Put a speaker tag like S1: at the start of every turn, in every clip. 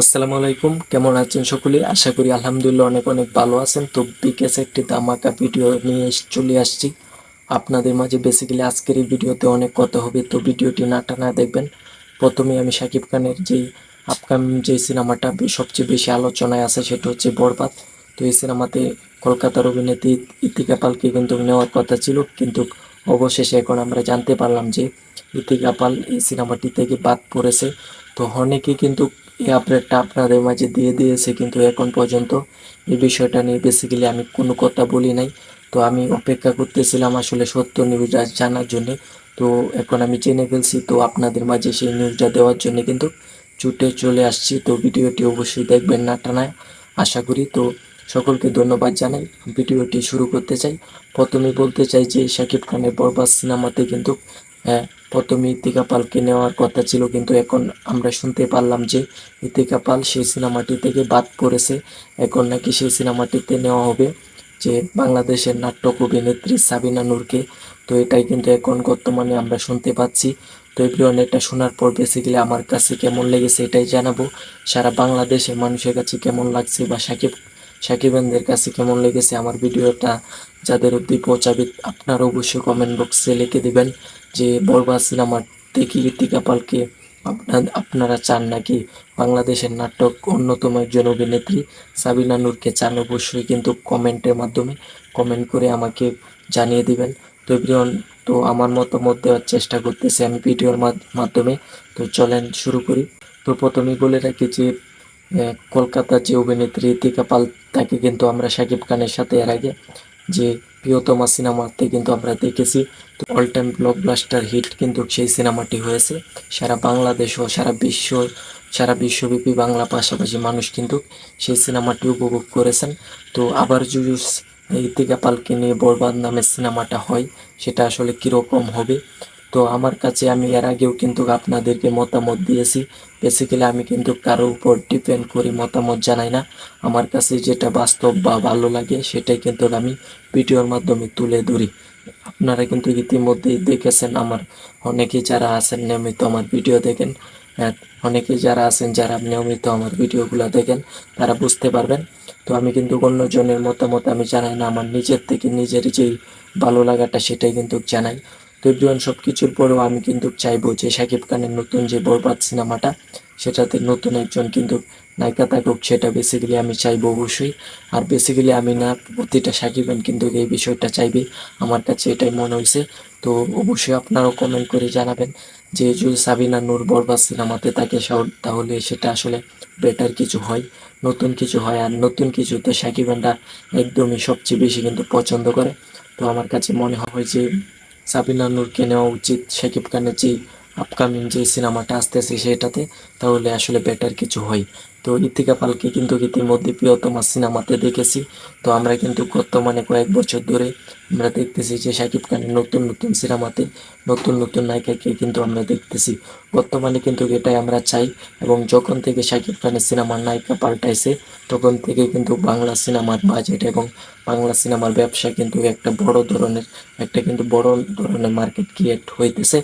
S1: আসসালামু আলাইকুম, কেমন আছেন সকলে? আশা করি আলহামদুলিল্লাহ অনেক অনেক ভালো আছেন। তো বিকেস একটি ধামাকা ভিডিও নিয়ে চলে আসছি। আপনাদের মাঝে বেসিক্যালি আজকের এই ভিডিওতে অনেক কথা হবে, তো ভিডিওটি না টানা দেখবেন। প্রথমে আমি শাকিব খানের যেই আপকামিং যে সিনেমাটা সবচেয়ে বেশি আলোচনায় আছে, সেটা হচ্ছে বরবাদ। তো এই সিনেমাতে কলকাতার অভিনেত্রী ইতিকা পালকে কিন্তু নেওয়ার কথা ছিল, কিন্তু অবশেষে এখন আমরা জানতে পারলাম যে ইতিকা পাল এই সিনেমাটি থেকে বাদ পড়েছে। তো অনেকে কিন্তু এই আপডেটটা আপনাদের মাঝে দিয়ে দিয়েছে, কিন্তু এখন পর্যন্ত এই বিষয়টা নিয়ে বেসিক্যালি আমি কোনো কথা বলি নাই। তো আমি অপেক্ষা করতেছিলাম আসলে সত্য নিউজটা জানার জন্য। তো এখন আমি জেনে ফেলছি, তো আপনাদের মাঝে সেই নিউজটা দেওয়ার জন্য কিন্তু ছুটে চলে আসছি। তো ভিডিওটি অবশ্যই দেখবেন না টানায়, আশা করি। তো সকলকে ধন্যবাদ জানাই। ভিডিওটি শুরু করতে চাই। প্রথমে বলতে চাই যে শাকিব খানের বরবাদ সিনেমাতে কিন্তু হ্যাঁ প্রথমে ইতিকা পালকে নেওয়ার কথা ছিল, কিন্তু এখন আমরা শুনতে পারলাম যে ইতিকা পাল সেই সিনেমাটি থেকে বাদ পড়েছে। এখন নাকি সেই সিনেমাটিতে নেওয়া হবে যে বাংলাদেশের নাট্যক অভিনেত্রী সাবিনা নূরকে। তো এটাই কিন্তু এখন বর্তমানে আমরা শুনতে পাচ্ছি। তো এভরিওয়ান এটা শোনার পর বেসিক্যালি আমার কাছে কেমন লেগেছে এটাই জানাব। সারা বাংলাদেশের মানুষের কাছে কেমন লাগছে বা সাকিব সাকিবানদের কাছে কেমন লেগেছে আমার ভিডিওটা? যাদের অব্দি পৌঁছাবে আপনারা অবশ্যই কমেন্ট বক্সে লিখে দিবেন যে, বরবাদ সিনেমার থেকে ইতিকা পালকে আপনার, আপনারা চান নাকি? বাংলাদেশের নাটক অন্যতম একজন অভিনেত্রী সাবিনা নূরকে চান অবশ্যই, কিন্তু কমেন্টের মাধ্যমে কমেন্ট করে আমাকে জানিয়ে দিবেন। তো এভরিওয়ান তো আমার মতামত দেওয়ার চেষ্টা করতেছি আমি ভিডিওর মাধ্যমে। তো চলেন শুরু করি। তো প্রথমেই বলে রাখি যে আহ, কলকাতার যে অভিনেত্রী ইতিকা পাল তাকে কিন্তু আমরা শাকিব খানের সাথে এর আগে যে প্রিয়তমা সিনেমাতে কিন্তু আমরা দেখেছি। তো অল টাইম ব্লকবাস্টার হিট কিন্তু সেই সিনেমাটি হয়েছে। সারা বাংলাদেশ ও সারা বিশ্ব সারা বিশ্বব্যাপী বাংলা পাশাপাশি মানুষ কিন্তু সেই সিনেমাটি উপভোগ করেছেন। তো আবার যদি পালকে নিয়ে বরবাদ নামের সিনেমাটা হয় সেটা আসলে কীরকম হবে? তো আমার কাছে আমি এর আগেও কিন্তু আপনাদেরকে মতামত দিয়েছি। বেসিক্যালি আমি কিন্তু কারও উপর ডিপেন্ড করি মতামত জানাই না। আমার কাছে যেটা বাস্তব বা ভালো লাগে সেটাই কিন্তু আমি ভিডিওর মাধ্যমে তুলে ধরি। আপনারা কিন্তু ইতিমধ্যেই দেখেছেন আমার অনেকেই যারা আছেন নিয়মিত আমার ভিডিও দেখেন হ্যাঁ, অনেকেই যারা আছেন যারা নিয়মিত আমার ভিডিওগুলো দেখেন তারা বুঝতে পারবেন। তো আমি কিন্তু অন্যজনের মতামত আমি জানাই না আমার নিজের থেকে নিজের যেই ভালো লাগাটা সেটাই কিন্তু জানাই। তো সব কিছুর পরেও আমি কিন্তু চাইব যে শাকিব খানের নতুন যে বরবাদ সিনেমাটা, সেটাতে নতুন একজন কিন্তু নায়িকা থাকুক, সেটা বেসিক্যালি আমি চাইব অবশ্যই। আর বেসিক্যালি আমি না, প্রতিটা সাকিবেন কিন্তু এই বিষয়টা চাইবে। আমার কাছে এটাই মনে হয়েছে তো অবশ্যই আপনারাও কমেন্ট করে জানাবেন যে যদি সাবিনা নূর বরবাদ সিনেমাতে সাউ- তাহলে সেটা আসলে বেটার কিছু হয়, নতুন কিছু হয়। আর নতুন কিছু তো সাকিবানরা একদমই সবচেয়ে বেশি কিন্তু পছন্দ করে। তো আমার কাছে মনে হয় যে সাবিনা নূরকে নেওয়া উচিত শাকিব খানের যে আপকামিং যে সিনেমাটা আসতেছে সেটাতে, তাহলে আসলে বেটার কিছু হয়। তো ইতিকা পালকে কিন্তু ইতিমধ্যে প্রিয়তমা সিনেমাতে দেখেছি। তো আমরা কিন্তু বর্তমানে কয়েক বছর ধরে আমরা দেখতেছি যে শাকিব খানের নতুন নতুন সিনেমাতে নতুন নতুন নায়িকাকে কিন্তু আমরা দেখতেছি। বর্তমানে কিন্তু এটাই আমরা চাই এবং যখন থেকে শাকিব খানের সিনেমার নায়িকা পাল্টাইছে, তখন থেকে কিন্তু বাংলা সিনেমার বাজেট এবং বাংলা সিনেমার ব্যবসা কিন্তু একটা বড় ধরনের, একটা কিন্তু বড় ধরনের মার্কেট ক্রিয়েট হইতেছে।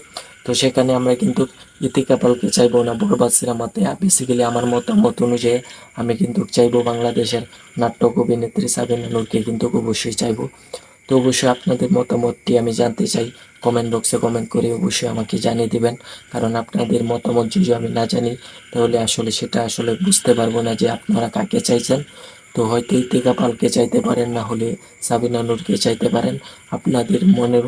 S1: তো সেখানে আমরা কিন্তু ইতিকা পালকে চাইব না বরবাদ সিনেমাতে বেসিক্যালি আমার মতামত অনুযায়ী আমি কিন্তু চাইব বাংলাদেশের নাট্যক অভিনেত্রী সাবিনা নূরকে কিন্তু অবশ্যই চাইব। তো অবশ্যই আপনাদের মতামতটি আমি জানতে চাই কমেন্ট বক্সে কমেন্ট করে অবশ্যই আমাকে জানিয়ে দিবেন। কারণ আপনাদের মতামত যদি আমি না জানি, তাহলে আসলে সেটা আসলে বুঝতে পারব না যে আপনারা কাকে চাইছেন। তো হয়তো ইতিকা পালকে চাইতে পারেন, না হলে সাবিনা নূরকে চাইতে পারেন। আপনাদের মনের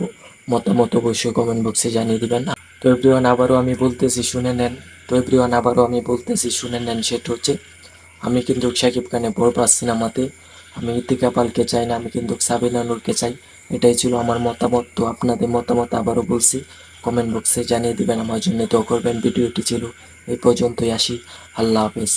S1: মতামত অবশ্যই কমেন্ট বক্সে জানিয়ে দিবেন। তো এভরিওয়ান আবারও আমি বলতেছি, শুনে নেন। তো এভরিওয়ান আবারও আমি বলতেছি, শুনে নেন সেটা হচ্ছে, আমি কিন্তু শাকিব বড় বরবাদ সিনেমাতে, আমি ইতিকা পালকে চাই না, আমি কিন্তু সাবিনা নূরকে চাই। এটাই ছিল আমার মতামত। তো আপনাদের মতামত আবারও বলছি কমেন্ট বক্সে জানিয়ে দেবেন। আমার জন্য তো করবেন। ভিডিওটি ছিল এই পর্যন্তই আসি। আল্লাহ হাফেজ।